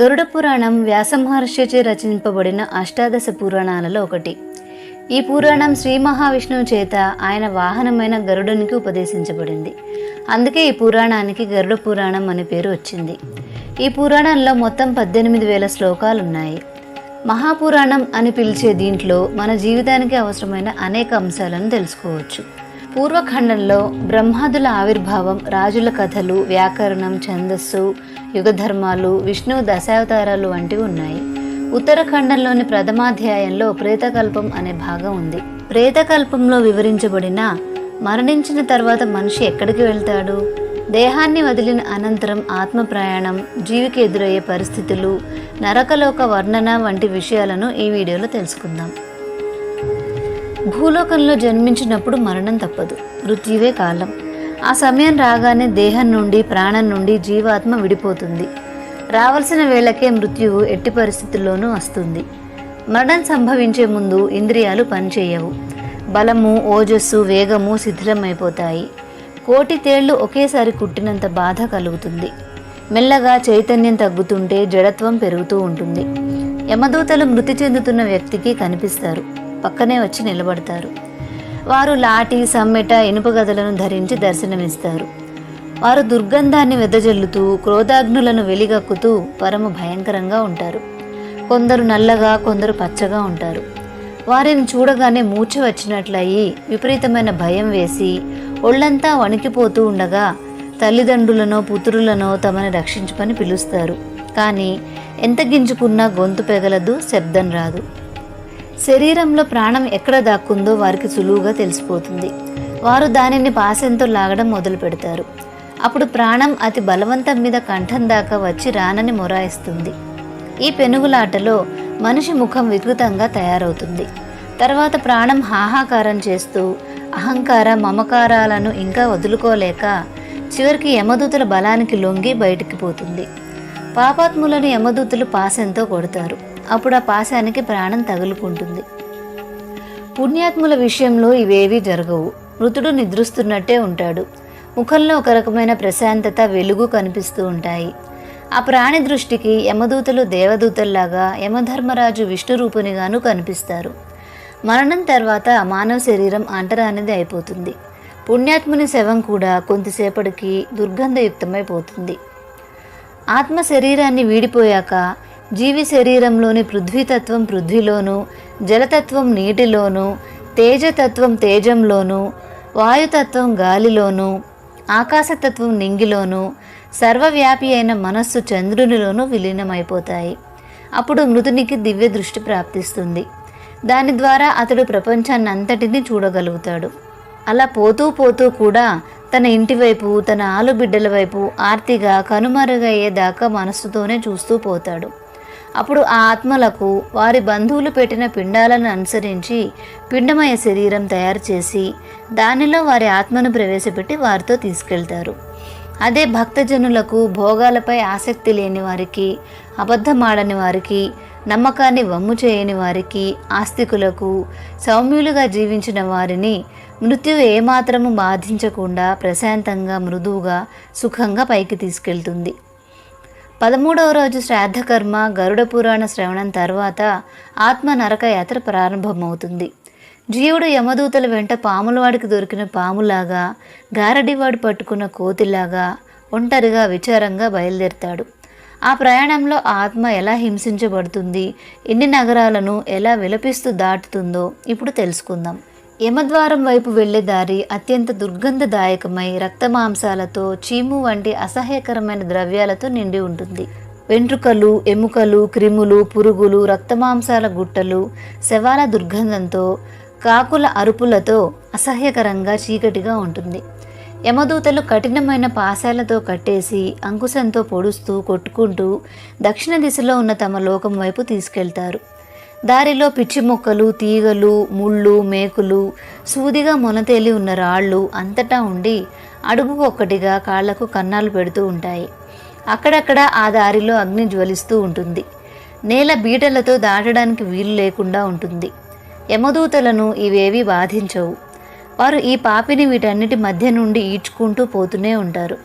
గరుడ పురాణం వ్యాసమహర్షిచే రచింపబడిన అష్టాదశ పురాణాలలో ఒకటి. ఈ పురాణం శ్రీ మహావిష్ణువు చేత ఆయన వాహనమైన గరుడునికి ఉపదేశించబడింది. అందుకే ఈ పురాణానికి గరుడ పురాణం అనే పేరు వచ్చింది. ఈ పురాణంలో మొత్తం పద్దెనిమిది వేల శ్లోకాలు ఉన్నాయి మహాపురాణం అని పిలిచే దీంట్లో మన జీవితానికి అవసరమైన అనేక అంశాలను తెలుసుకోవచ్చు. పూర్వఖండంలో బ్రహ్మాదుల ఆవిర్భావం రాజుల కథలు వ్యాకరణం ఛందస్సు యుగధర్మాలు విష్ణు దశావతారాలు వంటివి ఉన్నాయి. ఉత్తరాఖండంలోని ప్రథమాధ్యాయంలో ప్రేతకల్పం అనే భాగం ఉంది. ప్రేతకల్పంలో వివరించబడిన మరణించిన తర్వాత మనిషి ఎక్కడికి వెళ్తాడు? దేహాన్ని వదిలిన అనంతరం ఆత్మ ప్రయాణం జీవికి ఎదురయ్యే పరిస్థితులు నరకలోక వర్ణన వంటి విషయాలను ఈ వీడియోలో తెలుసుకుందాం. భూలోకంలో జన్మించినప్పుడు మరణం తప్పదు. మృత్యువే కాలం. ఆ సమయం రాగానే దేహం నుండి ప్రాణం నుండి జీవాత్మ విడిపోతుంది. రావాల్సిన వేళకే మృత్యువు ఎట్టి పరిస్థితుల్లోనూ వస్తుంది. మరణం సంభవించే ముందు ఇంద్రియాలు పనిచేయవు. బలము ఓజస్సు వేగము శిథిలమైపోతాయి. కోటి తేళ్ళు ఒకేసారి కుట్టినంత బాధ కలుగుతుంది. మెల్లగా చైతన్యం తగ్గుతుంటే జడత్వం పెరుగుతూ ఉంటుంది. యమదూతలు మృతి చెందుతున్న వ్యక్తికి కనిపిస్తారు. పక్కనే వచ్చి నిలబడతారు. వారు లాఠీ సమ్మెట ఇనుప గదులను ధరించి దర్శనమిస్తారు. వారు దుర్గంధాన్ని వెదజల్లుతూ క్రోధాగ్నులను వెలిగక్కుతూ పరమ భయంకరంగా ఉంటారు. కొందరు నల్లగా కొందరు పచ్చగా ఉంటారు. వారిని చూడగానే మూర్ఛ వచ్చినట్లయి విపరీతమైన భయం వేసి ఒళ్ళంతా వణికిపోతూ ఉండగా తల్లిదండ్రులనో పుత్రులనో తమని రక్షించమని పిలుస్తారు. కానీ ఎంత గింజుకున్నా గొంతు పెగలదు శబ్దం రాదు. శరీరంలో ప్రాణం ఎక్కడ దాక్కుందో వారికి సులువుగా తెలిసిపోతుంది. వారు దానిని పాసంతో లాగడం మొదలు పెడతారు అప్పుడు ప్రాణం అతి బలవంతం మీద కంఠం దాకా వచ్చి రానని మొరాయిస్తుంది. ఈ పెనుగులాటలో మనిషి ముఖం వికృతంగా తయారవుతుంది. తర్వాత ప్రాణం హాహాకారం చేస్తూ అహంకార మమకారాలను ఇంకా వదులుకోలేక చివరికి యమదూతుల బలానికి లొంగి బయటికి పోతుంది. పాపాత్ములను యమదూతులు పాశంతో కొడతారు. అప్పుడు ఆ పాశానికి ప్రాణం తగులుకుంటుంది. పుణ్యాత్ముల విషయంలో ఇవేవీ జరగవు. మృతుడు నిద్రిస్తున్నట్టే ఉంటాడు. ముఖంలో ఒక రకమైన ప్రశాంతత వెలుగు కనిపిస్తూ ఉంటాయి. ఆ ప్రాణి దృష్టికి యమదూతలు దేవదూతల్లాగా యమధర్మరాజు విష్ణు రూపునిగాను కనిపిస్తారు. మరణం తర్వాత మానవ శరీరం అంటరానిది అయిపోతుంది. పుణ్యాత్ముని శవం కూడా కొంతసేపటికి దుర్గంధయుక్తమైపోతుంది. ఆత్మ శరీరాన్ని వీడిపోయాక జీవి శరీరంలోని పృథ్వీతత్వం పృథ్వీలోను జలతత్వం నీటిలోను తేజతత్వం తేజంలోను వాయుతత్వం గాలిలోను ఆకాశతత్వం నింగిలోను సర్వవ్యాపి అయిన మనస్సు చంద్రునిలోనూ విలీనమైపోతాయి. అప్పుడు మృతునికి దివ్య దృష్టి ప్రాప్తిస్తుంది. దాని ద్వారా అతడు ప్రపంచాన్ని అంతటినీ చూడగలుగుతాడు. అలా పోతూ పోతూ కూడా తన ఇంటి వైపు తన ఆలుబిడ్డల వైపు ఆర్తిగా కనుమరుగయ్యేదాకా మనస్సుతోనే చూస్తూ పోతాడు. అప్పుడు ఆ ఆత్మలకు వారి బంధువులు పెట్టిన పిండాలను అనుసరించి పిండమయ శరీరం తయారు చేసి దానిలో వారి ఆత్మను ప్రవేశపెట్టి వారితో తీసుకెళ్తారు. అదే భక్తజనులకు భోగాలపై ఆసక్తి లేని వారికి అబద్ధమాడని వారికి నమ్మకాన్ని వమ్ము చేయని వారికి ఆస్తికులకు సౌమ్యులుగా జీవించిన వారిని మృత్యు ఏమాత్రము బాధించకుండా ప్రశాంతంగా మృదువుగా సుఖంగా పైకి తీసుకెళ్తుంది. పదమూడవ రోజు శ్రాద్ధకర్మ గరుడ పురాణ శ్రవణం తర్వాత ఆత్మ నరక యాత్ర ప్రారంభమవుతుంది. జీవుడు యమదూతల వెంట పాములవాడికి దొరికిన పాములాగా గారడివాడు పట్టుకున్న కోతిలాగా ఒంటరిగా విచారంగా బయలుదేరుతాడు. ఆ ప్రయాణంలో ఆత్మ ఎలా హింసించబడుతుంది ఎన్ని నగరాలను ఎలా విలపిస్తూ దాటుతుందో ఇప్పుడు తెలుసుకుందాం. యమద్వారం వైపు వెళ్ళే దారి అత్యంత దుర్గంధదాయకమై రక్తమాంసాలతో చీము వంటి అసహ్యకరమైన ద్రవ్యాలతో నిండి ఉంటుంది. వెంట్రుకలు ఎముకలు క్రిములు పురుగులు రక్తమాంసాల గుట్టలు శవాల దుర్గంధంతో కాకుల అరుపులతో అసహ్యకరంగా చీకటిగా ఉంటుంది. యమదూతలు కఠినమైన పాశాలతో కట్టేసి అంకుశంతో పొడుస్తూ కొట్టుకుంటూ దక్షిణ దిశలో ఉన్న తమ లోకం వైపు తీసుకెళ్తారు. దారిలో పిచ్చి మొక్కలు తీగలు ముళ్ళు మేకులు సూదిగా మొనతేలి ఉన్న రాళ్ళు అంతటా ఉండి అడుగుకు ఒక్కటిగా కాళ్ళకు కన్నాలు పెడుతూ ఉంటాయి. అక్కడక్కడ ఆ దారిలో అగ్ని జ్వలిస్తూ ఉంటుంది. నేల బీటలతో దాటడానికి వీలు లేకుండా ఉంటుంది. యమదూతలను ఇవేవి బాధించవు. వారు ఈ పాపిని వీటన్నిటి మధ్య నుండి ఈడ్చుకుంటూ పోతూనే ఉంటారు.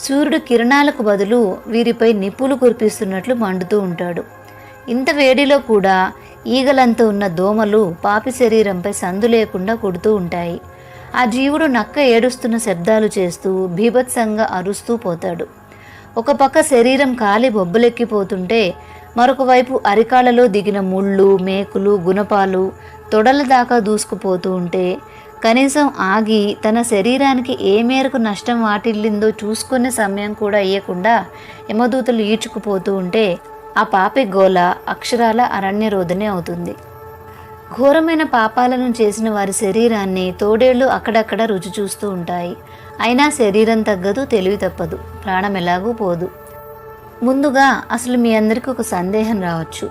సూర్యుడు కిరణాలకు బదులు వీరిపై నిప్పులు కురిపిస్తున్నట్లు మండుతూ ఉంటాడు. ఇంత వేడిలో కూడా ఈగలంత ఉన్న దోమలు పాపి శరీరంపై సందు లేకుండా కొడుతూ ఉంటాయి. ఆ జీవుడు నక్క ఏడుస్తున్న శబ్దాలు చేస్తూ బీభత్సంగా అరుస్తూ పోతాడు. ఒక పక్క శరీరం కాలి బొబ్బలెక్కిపోతుంటే మరొక వైపు అరికాళ్ళలో దిగిన ముళ్ళు మేకులు గుణపాలు తొడల దాకా దూసుకుపోతూ ఉంటే కనీసం ఆగి తన శరీరానికి ఏ మేరకు నష్టం వాటిల్లిందో చూసుకునే సమయం కూడా ఇవ్వకుండా యమదూతలు ఈడ్చుకుపోతూ ఉంటే ఆ పాపి గోల అక్షరాల అరణ్య రోధనే అవుతుంది. ఘోరమైన పాపాలను చేసిన వారి శరీరాన్ని తోడేళ్ళు అక్కడక్కడ రుచి చూస్తూ ఉంటాయి. అయినా శరీరం తగ్గదు తెలివి తప్పదు ప్రాణం ఎలాగూ పోదు. ముందుగా అసలు మీ అందరికీ ఒక సందేహం రావచ్చు.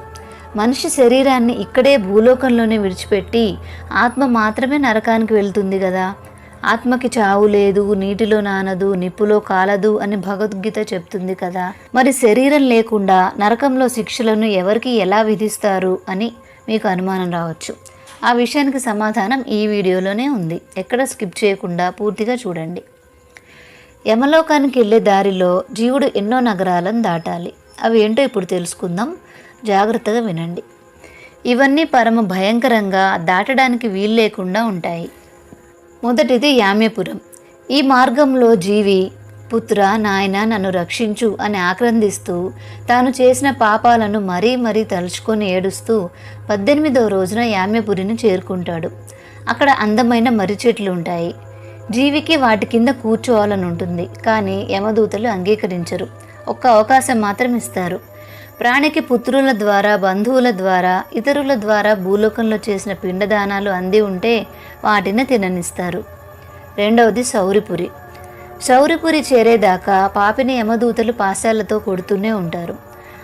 మనిషి శరీరాన్ని ఇక్కడే భూలోకంలోనే విడిచిపెట్టి ఆత్మ మాత్రమే నరకానికి వెళ్తుంది కదా. ఆత్మకి చావు లేదు నీటిలో నానదు నిప్పులో కాలదు అని భగవద్గీత చెప్తుంది కదా. మరి శరీరం లేకుండా నరకంలో శిక్షలను ఎవరికి ఎలా విధిస్తారు అని మీకు అనుమానం రావచ్చు. ఆ విషయానికి సమాధానం ఈ వీడియోలోనే ఉంది. ఎక్కడ స్కిప్ చేయకుండా పూర్తిగా చూడండి. యమలోకానికి వెళ్ళే దారిలో జీవుడు ఎన్నో నగరాలను దాటాలి. అవి ఏంటో ఇప్పుడు తెలుసుకుందాం. జాగ్రత్తగా వినండి. ఇవన్నీ పరమ భయంకరంగా దాటడానికి వీలు లేకుండా ఉంటాయి. మొదటిది యామ్యపురం. ఈ మార్గంలో జీవి పుత్ర నాయన నన్ను రక్షించు అని ఆక్రందిస్తూ తాను చేసిన పాపాలను మరీ మరీ తలుచుకొని ఏడుస్తూ పద్దెనిమిదవ రోజున యామ్యపురిని చేరుకుంటాడు. అక్కడ అందమైన మర్రి చెట్లు ఉంటాయి. జీవికి వాటి కింద కూర్చోవాలని ఉంటుంది కానీ యమదూతలు అంగీకరించరు. ఒక్క అవకాశం మాత్రం ఇస్తారు. ప్రాణికి పుత్రుల ద్వారా బంధువుల ద్వారా ఇతరుల ద్వారా భూలోకంలో చేసిన పిండదానాలు అంది ఉంటే వాటిని తిననిస్తారు. రెండవది సౌరిపురి. సౌరిపురి చేరేదాకా పాపిని యమదూతలు పాశాలతో కొడుతూనే ఉంటారు.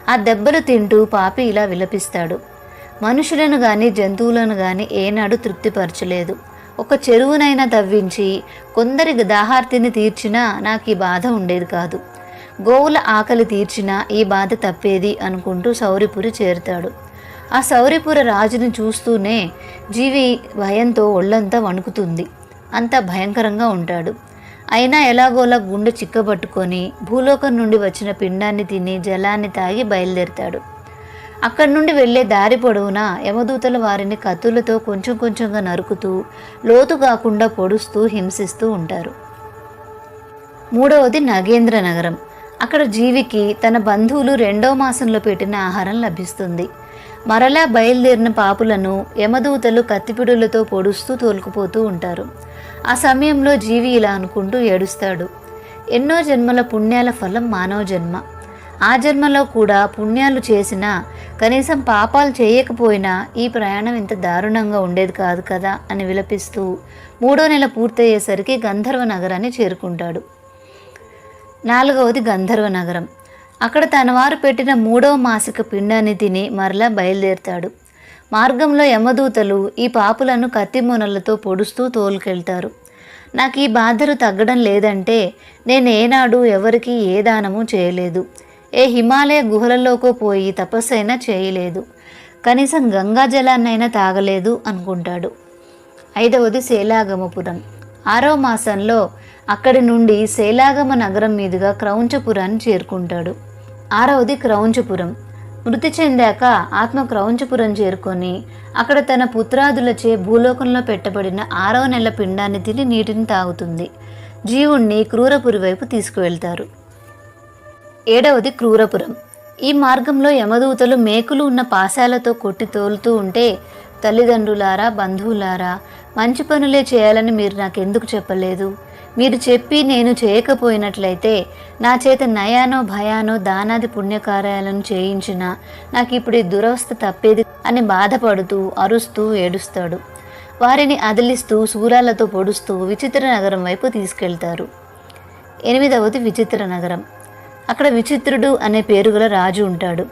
ఆ దెబ్బలు తింటూ పాపి ఇలా విలపిస్తాడు. మనుషులను కానీ జంతువులను కానీ ఏనాడు తృప్తిపరచలేదు. ఒక చెరువునైనా తవ్వించి కొందరి దాహార్తిని తీర్చినా నాకు ఈ బాధ ఉండేది కాదు. గోవుల ఆకలి తీర్చినా ఈ బాధ తప్పేది అనుకుంటూ సౌరిపురి చేరుతాడు. ఆ సౌరిపుర రాజుని చూస్తూనే జీవి భయంతో ఒళ్ళంతా వణుకుతుంది. అంత భయంకరంగా ఉంటాడు. అయినా ఎలాగోలా గుండె చిక్కబట్టుకొని భూలోకం నుండి వచ్చిన పిండాన్ని తిని జలాన్ని తాగి బయలుదేరుతాడు. అక్కడి నుండి వెళ్ళే దారి పొడవునా యమదూతల వారిని కత్తులతో కొంచెం కొంచెంగా నరుకుతూ లోతు కాకుండా పొడుస్తూ హింసిస్తూ ఉంటారు. మూడవది నగేంద్ర నగరం. అక్కడ జీవికి తన బంధువులు రెండో మాసంలో పెట్టిన ఆహారం లభిస్తుంది. మరలా బయలుదేరిన పాపులను యమదూతలు కత్తిపిడులతో పొడుస్తూ తోలుకుపోతూ ఉంటారు. ఆ సమయంలో జీవి ఇలా అనుకుంటూ ఏడుస్తాడు. ఎన్నో జన్మల పుణ్యాల ఫలం మానవ జన్మ. ఆ జన్మలో కూడా పుణ్యాలు చేసినా కనీసం పాపాలు చేయకపోయినా ఈ ప్రయాణం ఇంత దారుణంగా ఉండేది కాదు కదా అని విలపిస్తూ మూడో నెల పూర్తయ్యేసరికి గంధర్వ నగరాన్ని చేరుకుంటాడు. నాలుగవది గంధర్వ నగరం అక్కడ తన వారు పెట్టిన మూడవ మాసిక పిండాన్ని తిని మరలా బయలుదేరుతాడు. మార్గంలో యమదూతలు ఈ పాపులను కత్తిమూనలతో పొడుస్తూ తోలుకెళ్తారు. నాకు ఈ బాధలు తగ్గడం లేదంటే నేను ఏనాడు ఎవరికి ఏ దానము చేయలేదు. ఏ హిమాలయ గుహలలోకో పోయి తపస్సైనా చేయలేదు. కనీసం గంగా జలాన్నైనా తాగలేదు అనుకుంటాడు. ఐదవది శేలాగమపురం. ఆరో మాసంలో అక్కడి నుండి శేలాగమ నగరం మీదుగా క్రౌంచపురాన్ని చేరుకుంటాడు. ఆరవది క్రౌంచపురం. మృతి చెందాక ఆత్మ క్రౌంచపురం చేరుకొని అక్కడ తన పుత్రాదులచే భూలోకంలో పెట్టబడిన ఆరవ నెల పిండాన్ని తిని నీటిని తాగుతుంది. జీవుణ్ణి క్రూరపురి వైపు తీసుకువెళ్తారు. ఏడవది క్రూరపురం. ఈ మార్గంలో యమదూతలు మేకులు ఉన్న పాశాలతో కొట్టి తోలుతూ ఉంటే తల్లిదండ్రులారా బంధువులారా మంచి పనులే చేయాలని మీరు నాకెందుకు చెప్పలేదు? మీరు చెప్పి నేను చేయకపోయినట్లయితే నా చేత నయానో భయానో దానాది పుణ్యకార్యాలను చేయించిన నాకు ఇప్పుడు ఈ దురవస్థ తప్పేది అని బాధపడుతూ అరుస్తూ ఏడుస్తాడు. వారిని అదిలిస్తూ శూరాలతో పొడుస్తూ విచిత్ర నగరం వైపు తీసుకెళ్తారు. ఎనిమిదవది విచిత్ర నగరం. అక్కడ విచిత్రుడు అనే పేరుగల రాజు ఉంటాడు.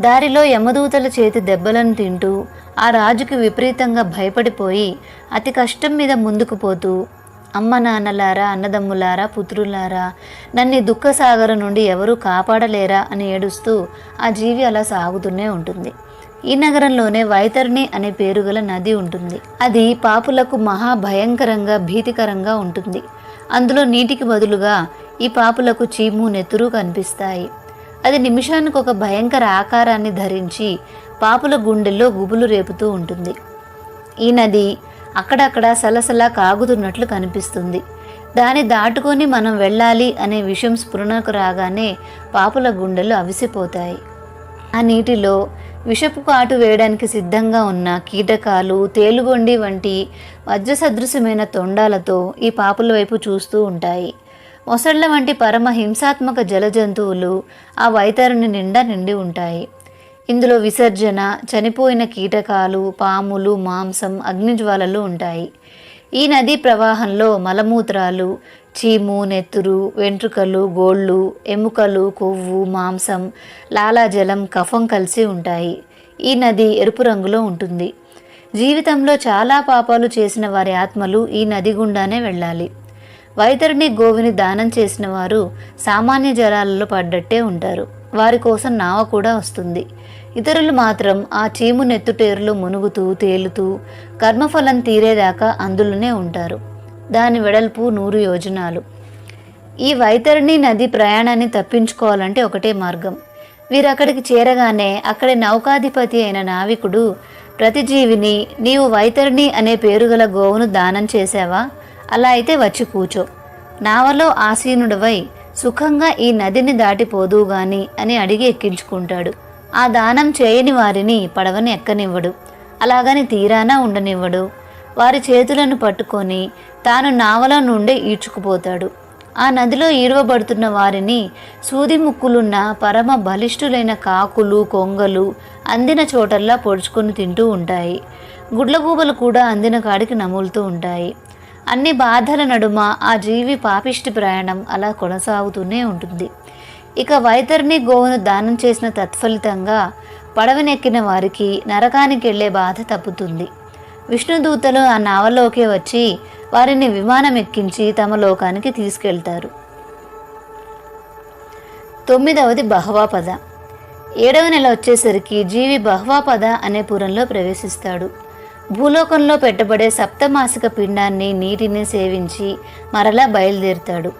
దారిలో యమదూతల చేతి దెబ్బలను తింటూ ఆ రాజుకి విపరీతంగా భయపడిపోయి అతి కష్టం మీద ముందుకు పోతూ అమ్మ నాన్నలారా అన్నదమ్ములారా పుత్రులారా నన్ను దుఃఖసాగరం నుండి ఎవరూ కాపాడలేరా అని ఏడుస్తూ ఆ జీవి అలా సాగుతూనే ఉంటుంది. ఈ నగరంలోనే వైతరిణి అనే పేరుగల నది ఉంటుంది. అది పాపులకు మహా భయంకరంగా భీతికరంగా ఉంటుంది. అందులో నీటికి బదులుగా ఈ పాపులకు చీము నెత్తురు కనిపిస్తాయి. అది నిమిషానికి ఒక భయంకర ఆకారాన్ని ధరించి పాపుల గుండెల్లో గుబులు రేపుతూ ఉంటుంది. ఈ నది అక్కడక్కడ సలసలా కాగుతున్నట్లు కనిపిస్తుంది. దాన్ని దాటుకొని మనం వెళ్ళాలి అనే విషయం స్ఫురణకు రాగానే పాపుల గుండెలు అవిసిపోతాయి. ఆ నీటిలో విషపు కాటు వేయడానికి సిద్ధంగా ఉన్న కీటకాలు తేలుగొండి వంటి వజ్ర సదృశ్యమైన తొండాలతో ఈ పాపుల వైపు చూస్తూ ఉంటాయి. మొసళ్ళ వంటి పరమ హింసాత్మక జలజంతువులు ఆ వైతరుని నిండా నిండి ఉంటాయి. ఇందులో విసర్జన చనిపోయిన కీటకాలు పాములు మాంసం అగ్నిజ్వాలలు ఉంటాయి. ఈ నదీ ప్రవాహంలో మలమూత్రాలు చీము నెత్తురు వెంట్రుకలు గోళ్ళు ఎముకలు కొవ్వు మాంసం లాలాజలం కఫం కలిసి ఉంటాయి. ఈ నది ఎరుపు రంగులో ఉంటుంది. జీవితంలో చాలా పాపాలు చేసిన వారి ఆత్మలు ఈ నది గుండానే వెళ్ళాలి. వైతరిని గోవిని దానం చేసిన వారు సామాన్య జలాలలో పడ్డట్టే ఉంటారు. వారి కోసం నావ కూడా వస్తుంది. ఇతరులు మాత్రం ఆ చీము నెత్తుటేరులో మునుగుతూ తేలుతూ కర్మఫలం తీరేదాకా అందులోనే ఉంటారు. దాని వెడల్పు నూరు యోజనాలు. ఈ వైతరిణి నది ప్రయాణాన్ని తప్పించుకోవాలంటే ఒకటే మార్గం. వీరు అక్కడికి చేరగానే అక్కడి నౌకాధిపతి అయిన నావికుడు ప్రతి జీవిని నీవు వైతరిణి అనే పేరుగల గోవును దానం చేశావా? అలా అయితే వచ్చి కూచో. నావలో ఆసీనుడవై సుఖంగా ఈ నదిని దాటిపోదు గాని అని అడిగి ఎక్కించుకుంటాడు. ఆ దానం చేయని వారిని పడవని ఎక్కనివ్వడు. అలాగని తీరానా ఉండనివ్వడు. వారి చేతులను పట్టుకొని తాను నావల నుండే ఈడ్చుకుపోతాడు. ఆ నదిలో ఈడవబడుతున్న వారిని సూది ముక్కులున్న పరమ బలిష్ఠులైన కాకులు కొంగలు అందిన చోటల్లా పొడుచుకొని తింటూ ఉంటాయి. గుడ్లగూబలు కూడా అందిన కాడికి నములుతూ ఉంటాయి. అన్ని బాధల నడుమ ఆ జీవి పాపిష్టి ప్రయాణం అలా కొనసాగుతూనే ఉంటుంది. ఇక వైతరిని గోవును దానం చేసిన తత్ఫలితంగా పడవనెక్కిన వారికి నరకానికి వెళ్ళే బాధ తప్పుతుంది. విష్ణుదూతలు ఆ నావలోకే వచ్చి వారిని విమానం ఎక్కించి తమ లోకానికి తీసుకెళ్తారు. తొమ్మిదవది బహవాపద ఏడవ నెల వచ్చేసరికి జీవి బహ్వాపద అనే పురంలో ప్రవేశిస్తాడు. భూలోకంలో పెట్టబడే సప్తమాసిక పిండాన్ని నీటిని సేవించి మరలా బయలుదేరుతాడు.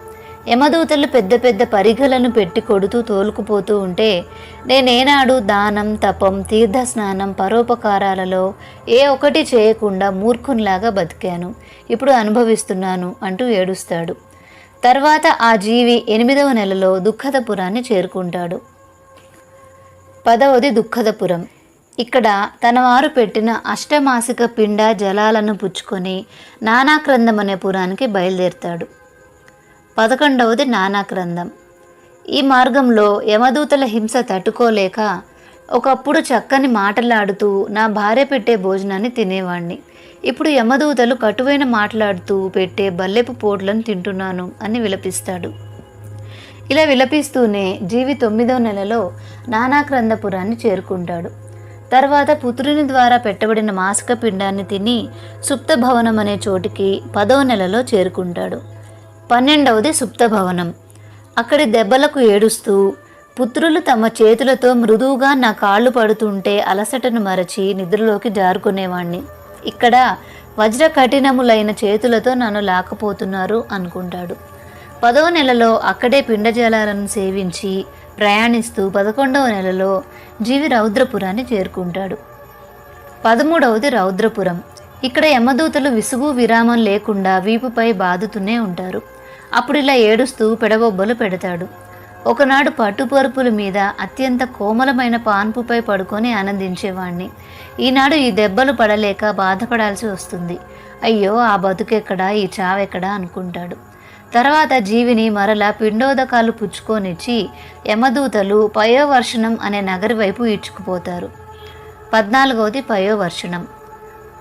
యమదూతలు పెద్ద పెద్ద పరిగలను పెట్టి కొడుతూ తోలుకుపోతూ ఉంటే నేనేనాడు దానం తపం తీర్థ స్నానం పరోపకారాలలో ఏ ఒకటి చేయకుండా మూర్ఖునిలాగా బతికాను. ఇప్పుడు అనుభవిస్తున్నాను అంటూ ఏడుస్తాడు. తర్వాత ఆ జీవి ఎనిమిదవ నెలలో దుఃఖదపురాన్ని చేరుకుంటాడు. పదవది దుఃఖదపురం ఇక్కడ తన వారు పెట్టిన అష్టమాసిక పిండ జలాలను పుచ్చుకొని నానాక్రందం అనే పురానికి బయలుదేరుతాడు. పదకొండవది నానాక్రందం ఈ మార్గంలో యమదూతల హింస తట్టుకోలేక ఒకప్పుడు చక్కని మాటలాడుతూ నా భార్య పెట్టే భోజనాన్ని తినేవాణ్ణి. ఇప్పుడు యమదూతలు కటువైన మాట్లాడుతూ పెట్టే బల్లెపు పోట్లను తింటున్నాను అని విలపిస్తాడు. ఇలా విలపిస్తూనే జీవి తొమ్మిదో నెలలో నానాక్రందపురాన్ని చేరుకుంటాడు. తర్వాత పుత్రుని ద్వారా పెట్టబడిన మాసిక పిండాన్ని తిని సుప్త భవనం అనే చోటికి పదవ నెలలో చేరుకుంటాడు. పన్నెండవది సుప్త భవనం అక్కడి దెబ్బలకు ఏడుస్తూ పుత్రులు తమ చేతులతో మృదువుగా నా కాళ్ళు పడుతుంటే అలసటను మరచి నిద్రలోకి జారుకునేవాణ్ణి. ఇక్కడ వజ్ర కఠినములైన చేతులతో నన్ను లాకపోతున్నారు అనుకుంటాడు. పదవ నెలలో అక్కడే పిండజలాలను సేవించి ప్రయాణిస్తూ పదకొండవ నెలలో జీవి రౌద్రపురాన్ని చేరుకుంటాడు. పదమూడవది రౌద్రపురం. ఇక్కడ యమదూతలు విసుగు విరామం లేకుండా వీపుపై బాదుతూనే ఉంటారు. అప్పుడు ఇలా ఏడుస్తూ పెడబొబ్బలు పెడతాడు. ఒకనాడు పట్టుపరుపుల మీద అత్యంత కోమలమైన పాన్పుపై పడుకొని ఆనందించేవాణ్ణి. ఈనాడు ఈ దెబ్బలు పడలేక బాధపడాల్సి వస్తుంది. అయ్యో ఆ బతుకెక్కడా ఈ చావెక్కడా అనుకుంటాడు. తర్వాత జీవిని మరలా పిండోదకాలు పుచ్చుకొనిచ్చి యమదూతలు పయోవర్షణం అనే నగరి వైపు ఈడ్చుకుపోతారు. పద్నాలుగవది పయోవర్షణం.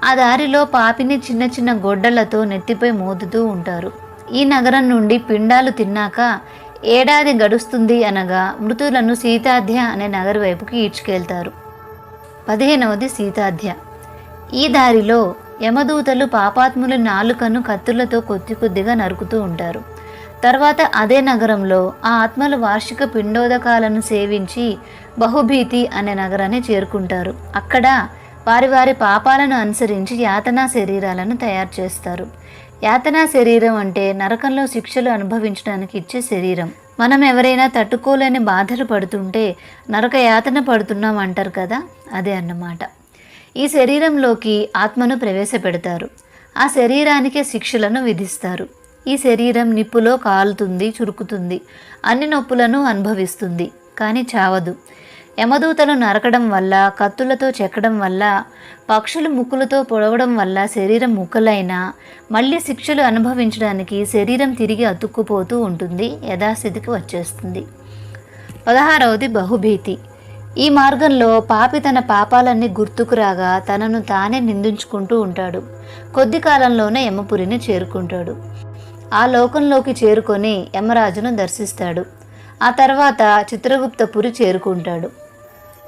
ఆ దారిలో పాపిని చిన్న చిన్న గొడ్డలతో నెత్తిపై మోదుతూ ఉంటారు. ఈ నగరం నుండి పిండాలు తిన్నాక ఏడాది గడుస్తుంది అనగా మృతులను సీతాధ్య అనే నగరి వైపుకి ఈడ్చుకెళ్తారు. పదిహేనవది సీతాధ్య. ఈ దారిలో యమదూతలు పాపాత్ముల నాలుకను కత్తులతో కొద్ది కొద్దిగా నరుకుతూ ఉంటారు. తర్వాత అదే నగరంలో ఆ ఆత్మలు వార్షిక పిండోదకాలను సేవించి బహుభీతి అనే నగరాన్ని చేరుకుంటారు. అక్కడ వారి వారి పాపాలను అనుసరించి యాతనా శరీరాలను తయారు చేస్తారు. యాతనా శరీరం అంటే నరకంలో శిక్షలు అనుభవించడానికి ఇచ్చే శరీరం. మనం ఎవరైనా తట్టుకోలేని బాధలు పడుతుంటే నరక యాతన పడుతున్నాం అంటారు కదా అదే అన్నమాట. ఈ శరీరంలోకి ఆత్మను ప్రవేశపెడతారు. ఆ శరీరానికే శిక్షలను విధిస్తారు. ఈ శరీరం నిప్పులో కాలుతుంది చురుకుతుంది అన్ని నొప్పులను అనుభవిస్తుంది కానీ చావదు. యమదూతలు నరకడం వల్ల కత్తులతో చెక్కడం వల్ల పక్షులు ముక్కులతో పొడవడం వల్ల శరీరం ముక్కలైనా మళ్ళీ శిక్షలు అనుభవించడానికి శరీరం తిరిగి అతుక్కుపోతూ ఉంటుంది యథాస్థితికి వచ్చేస్తుంది. పదహారవది బహుభీతి. ఈ మార్గంలో పాపి తన పాపాలన్నీ గుర్తుకు రాగా తనను తానే నిందించుకుంటూ ఉంటాడు. కొద్ది కాలంలోనే యమపురిని చేరుకుంటాడు. ఆ లోకంలోకి చేరుకొని యమరాజును దర్శిస్తాడు. ఆ తర్వాత చిత్రగుప్తపురి చేరుకుంటాడు.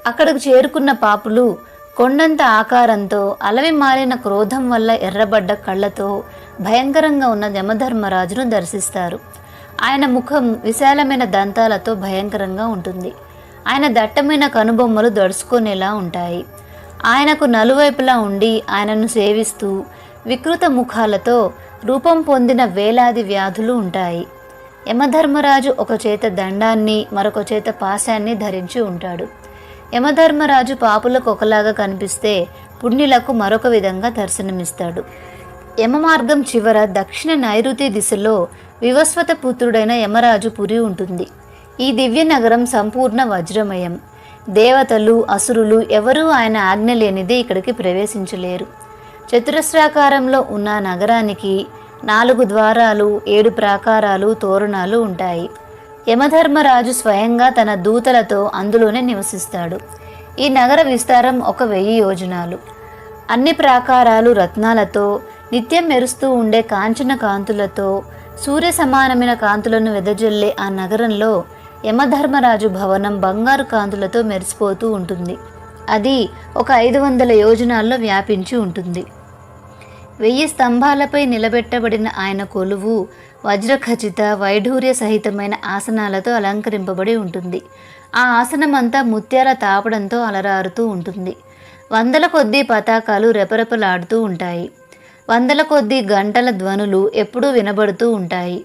అక్కడకు చేరుకున్న పాపులు కొండంత ఆకారంతో అలవి మారిన క్రోధం వల్ల ఎర్రబడ్డ కళ్ళతో భయంకరంగా ఉన్న యమధర్మరాజును దర్శిస్తారు. ఆయన ముఖం విశాలమైన దంతాలతో భయంకరంగా ఉంటుంది. ఆయన దట్టమైన కనుబొమ్మలు దడుచుకునేలా ఉంటాయి. ఆయనకు నలువైపులా ఉండి ఆయనను సేవిస్తూ వికృత ముఖాలతో రూపం పొందిన వేలాది వ్యాధులు ఉంటాయి. యమధర్మరాజు ఒక చేత దండాన్ని మరొక చేత పాశాన్ని ధరించి ఉంటాడు. యమధర్మరాజు పాపులకు ఒకలాగా కనిపిస్తే పుణ్యులకు మరొక విధంగా దర్శనమిస్తాడు. యమ మార్గం చివర దక్షిణ నైరుతి దిశలో వివస్వత పుత్రుడైన యమరాజు పురి ఉంటుంది. ఈ దివ్య నగరం సంపూర్ణ వజ్రమయం. దేవతలు అసురులు ఎవరూ ఆయన ఆజ్ఞ లేనిదే ఇక్కడికి ప్రవేశించలేరు. చతురస్రాకారంలో ఉన్న నగరానికి నాలుగు ద్వారాలు ఏడు ప్రాకారాలు తోరణాలు ఉంటాయి. యమధర్మరాజు స్వయంగా తన దూతలతో అందులోనే నివసిస్తాడు. ఈ నగర విస్తారం ఒక వెయ్యి యోజనాలు. అన్ని ప్రాకారాలు రత్నాలతో నిత్యం మెరుస్తూ ఉండే కాంచన కాంతులతో సూర్య సమానమైన కాంతులను వెదజల్లే ఆ నగరంలో యమధర్మరాజు భవనం బంగారు కాంతులతో మెరిసిపోతూ ఉంటుంది. అది ఒక ఐదు వందల యోజనాల్లో వ్యాపించి ఉంటుంది. వెయ్యి స్తంభాలపై నిలబెట్టబడిన ఆయన కొలువు వజ్రఖచిత వైఢూర్య సహితమైన ఆసనాలతో అలంకరింపబడి ఉంటుంది. ఆ ఆసనమంతా ముత్యాల తాపడంతో అలరారుతూ ఉంటుంది. వందల కొద్దీ పతాకాలు రెపరెపలాడుతూ ఉంటాయి. వందల కొద్దీ గంటల ధ్వనులు ఎప్పుడూ వినబడుతూ ఉంటాయి.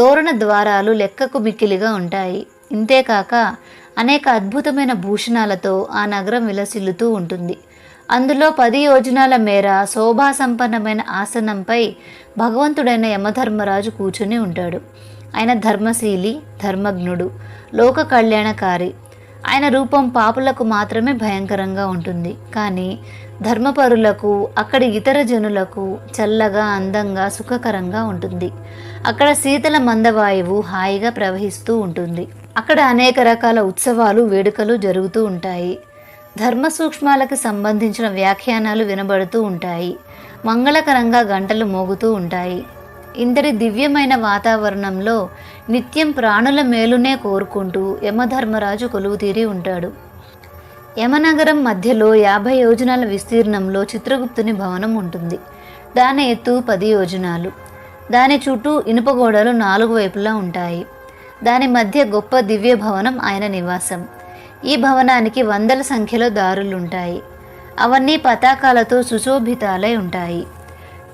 తోరణ ద్వారాలు లెక్కకు మిక్కిలిగా ఉంటాయి. ఇంతేకాక అనేక అద్భుతమైన భూషణాలతో ఆ నగరం విలసిల్లుతూ ఉంటుంది. అందులో పది యోజనాల మేర శోభాసంపన్నమైన ఆసనంపై భగవంతుడైన యమధర్మరాజు కూర్చుని ఉంటాడు. ఆయన ధర్మశీలి ధర్మజ్ఞుడు లోక కళ్యాణకారి. ఆయన రూపం పాపులకు మాత్రమే భయంకరంగా ఉంటుంది. కానీ ధర్మపరులకు అక్కడి ఇతర జనులకు చల్లగా అందంగా సుఖకరంగా ఉంటుంది. అక్కడ శీతల మందవాయువు హాయిగా ప్రవహిస్తూ ఉంటుంది. అక్కడ అనేక రకాల ఉత్సవాలు వేడుకలు జరుగుతూ ఉంటాయి. ధర్మ సూక్ష్మాలకు సంబంధించిన వ్యాఖ్యానాలు వినబడుతూ ఉంటాయి. మంగళకరంగా గంటలు మోగుతూ ఉంటాయి. ఇంతటి దివ్యమైన వాతావరణంలో నిత్యం ప్రాణుల మేలునే కోరుకుంటూ యమధర్మరాజు కొలువుతీరి ఉంటాడు. యమనగరం మధ్యలో యాభై యోజనాల విస్తీర్ణంలో చిత్రగుప్తుని భవనం ఉంటుంది. దాని ఎత్తు పది యోజనాలు. దాని చుట్టూ ఇనుప గోడలు నాలుగు వైపులా ఉంటాయి. దాని మధ్య గొప్ప దివ్య భవనం ఆయన నివాసం. ఈ భవనానికి వందల సంఖ్యలో దారులుంటాయి. అవన్నీ పతాకాలతో సుశోభితాలై ఉంటాయి.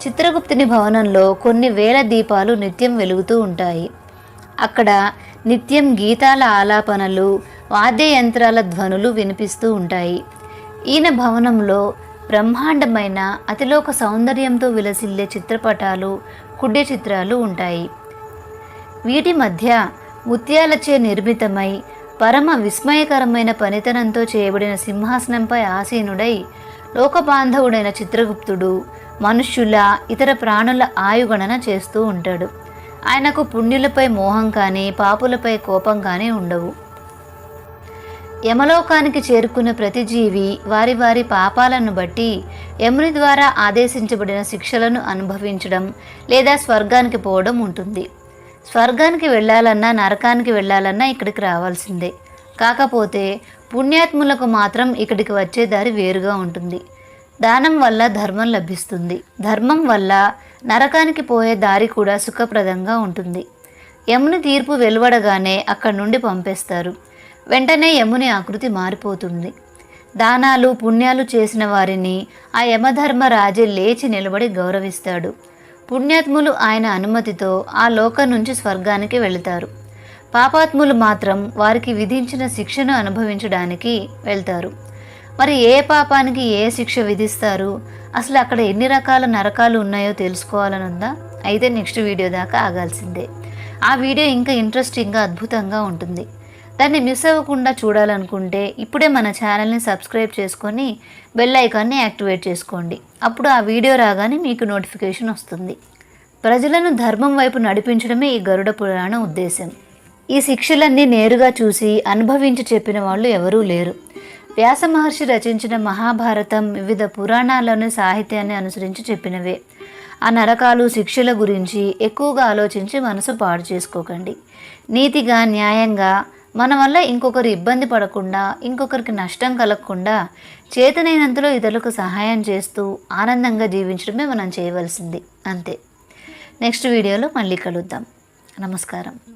చిత్రగుప్తుని భవనంలో కొన్ని వేల దీపాలు నిత్యం వెలుగుతూ ఉంటాయి. అక్కడ నిత్యం గీతాల ఆలాపనలు వాద్యయంత్రాల ధ్వనులు వినిపిస్తూ ఉంటాయి. ఈయన భవనంలో బ్రహ్మాండమైన అతిలోక సౌందర్యంతో విలసిల్లే చిత్రపటాలు కుడ్య చిత్రాలు ఉంటాయి. వీటి మధ్య ముత్యాలచే నిర్మితమై పరమ విస్మయకరమైన పనితనంతో చేయబడిన సింహాసనంపై ఆసీనుడై లోకబాంధవుడైన చిత్రగుప్తుడు మనుష్యుల ఇతర ప్రాణుల ఆయుగణన చేస్తూ ఉంటాడు. ఆయనకు పుణ్యులపై మోహం కానీ పాపులపై కోపం కానీ ఉండవు. యమలోకానికి చేరుకున్న ప్రతి జీవి వారి వారి పాపాలను బట్టి యముని ద్వారా ఆదేశించబడిన శిక్షలను అనుభవించడం లేదా స్వర్గానికి పోవడం ఉంటుంది. స్వర్గానికి వెళ్ళాలన్నా నరకానికి వెళ్ళాలన్నా ఇక్కడికి రావాల్సిందే. కాకపోతే పుణ్యాత్ములకు మాత్రం ఇక్కడికి వచ్చే దారి వేరుగా ఉంటుంది. దానం వల్ల ధర్మం లభిస్తుంది. ధర్మం వల్ల నరకానికి పోయే దారి కూడా సుఖప్రదంగా ఉంటుంది. యముని తీర్పు వెలువడగానే అక్కడి నుండి పంపేస్తారు. వెంటనే యముని ఆకృతి మారిపోతుంది. దానాలు పుణ్యాలు చేసిన వారిని ఆ యమధర్మ రాజే లేచి నిలబడి గౌరవిస్తాడు. పుణ్యాత్ములు ఆయన అనుమతితో ఆ లోకం నుంచి స్వర్గానికి వెళతారు. పాపాత్ములు మాత్రం వారికి విధించిన శిక్షను అనుభవించడానికి వెళ్తారు. మరి ఏ పాపానికి ఏ శిక్ష విధిస్తారు? అసలు అక్కడ ఎన్ని రకాల నరకాలు ఉన్నాయో తెలుసుకోవాలని ఉందా అయితే నెక్స్ట్ వీడియో దాకా ఆగాల్సిందే. ఆ వీడియో ఇంకా ఇంట్రెస్టింగ్గా అద్భుతంగా ఉంటుంది. దాన్ని మిస్ అవ్వకుండా చూడాలనుకుంటే ఇప్పుడే మన ఛానల్ని సబ్స్క్రైబ్ చేసుకొని బెల్ ఐకాన్ని యాక్టివేట్ చేసుకోండి. అప్పుడు ఆ వీడియో రాగానే మీకు నోటిఫికేషన్ వస్తుంది. ప్రజలను ధర్మం వైపు నడిపించడమే ఈ గరుడ పురాణ ఉద్దేశం. ఈ శిక్షలన్నీ నేరుగా చూసి అనుభవించి చెప్పిన వాళ్ళు ఎవరూ లేరు. వ్యాస మహర్షి రచించిన మహాభారతం వివిధ పురాణాలను సాహిత్యాన్ని అనుసరించి చెప్పినవే. ఆ నరకాలు శిక్షల గురించి ఎక్కువగా ఆలోచించి మనసు పాడు చేసుకోకండి. నీతిగా న్యాయంగా మన వల్ల ఇంకొకరు ఇబ్బంది పడకుండా ఇంకొకరికి నష్టం కలగకుండా చేతనైనంతలో ఇతరులకు సహాయం చేస్తూ ఆనందంగా జీవించడమే మనం చేయవలసింది. అంతే. నెక్స్ట్ వీడియోలో మళ్ళీ కలుద్దాం. నమస్కారం.